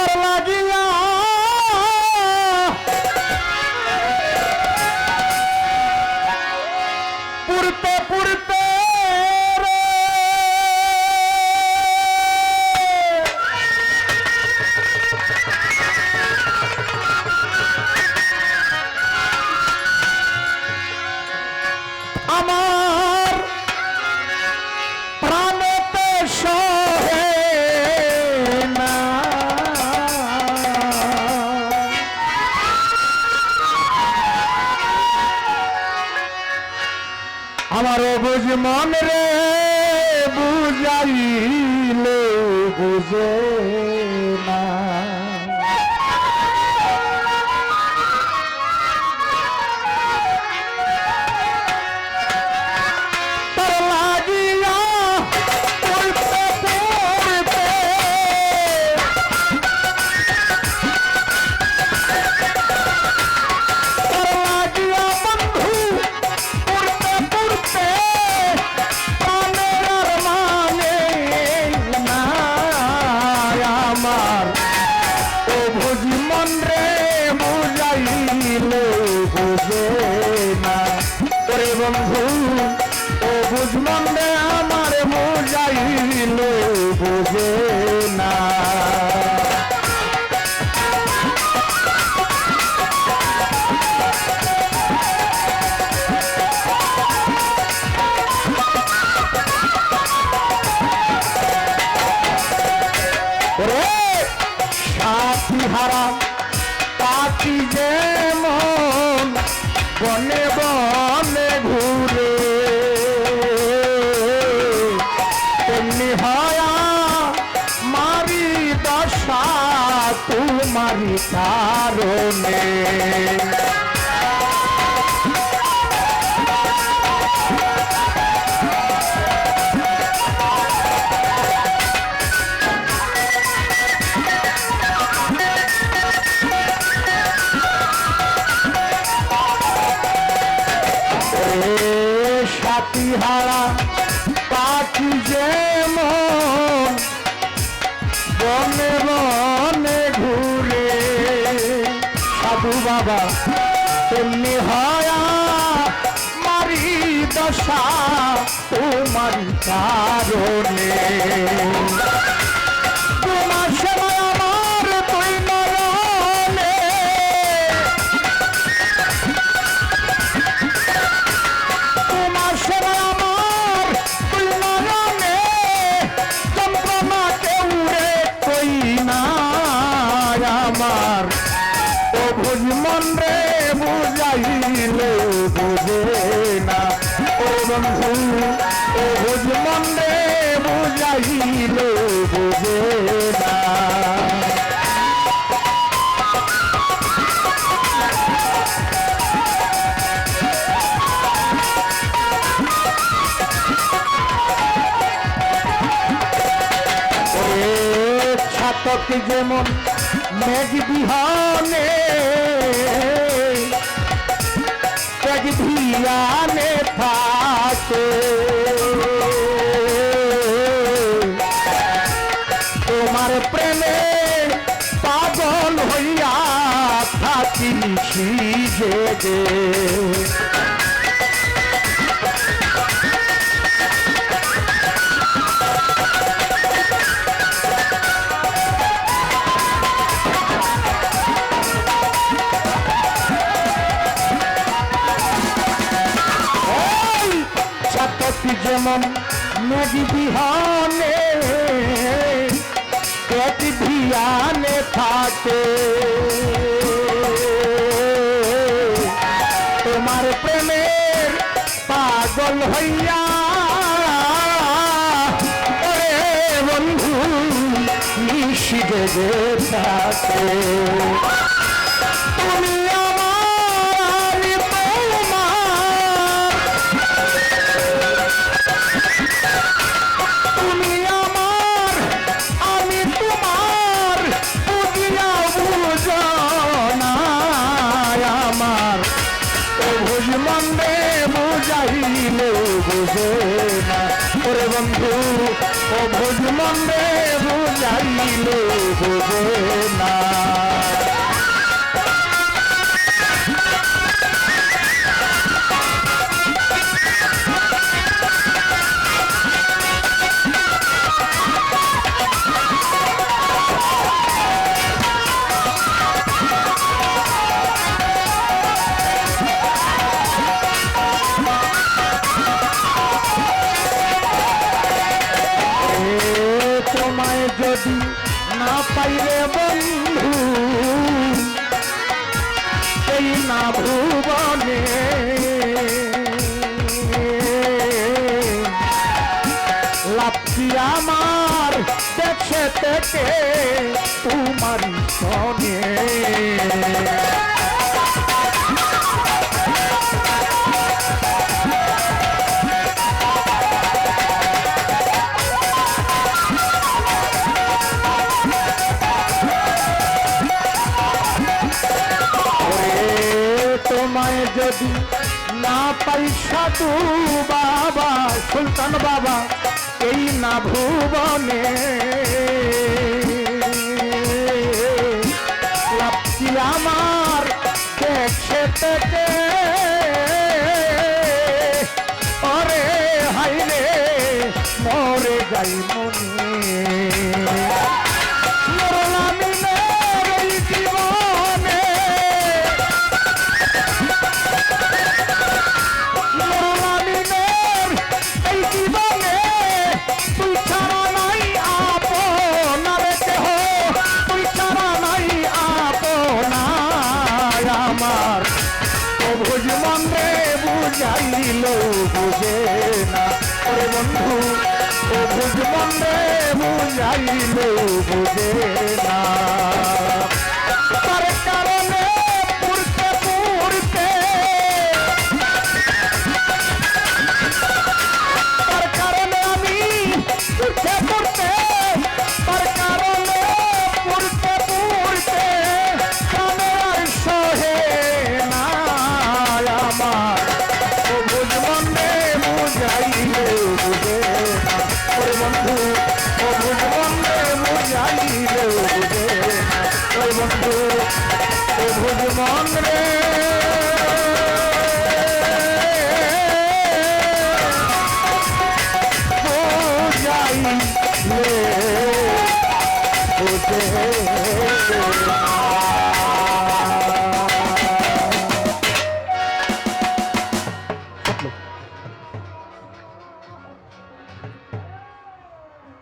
তোর মন রে বুঝাইলে বুঝে। বন্ধু, ও বুঝ মন রে আমার বুঝাইলে বুঝে না। সাথী হারা, পাখি যেমন বনে বনে তোমারি কারণে সাধু বাবা তেমনি হয়া মারি দশা তোমার কারণে। মন রে বুঝাইলে বুঝে না। ও বন্ধু, ও ভুজ মন বুঝাইলে বুঝে না। ছাতক যেমন মেঘ বিহানে মেঘ ভিয়ানে থাকে তোমার প্রেমে পাগল হইয়া থাকি সিজে যেমন নদী বিহানে ভিয়ানে থাকে। তোমার প্রেমের পাগল হইয়া বন্ধু নিশিদে থাকে। বুঝে না। ওরে বন্ধু ও ভুজ মন্দে মনে বুঝাইলে বুঝে। যদি না পাইলে বন্ধু এই না ভুবনে। লাপি আমার দেখে থেকে তোমার সনে তোমায় যদি না পাই সাধু বাবা সুলতান বাবা এই না ভুবনে। আমার দেখে থেকে মনে বুঝাইল বুঝে না। ওরে বন্ধু অভুজ মনে বুঝাইল বুঝে না। বন্ধু বুঝ মন রে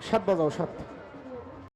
সাত বাজাও সাত।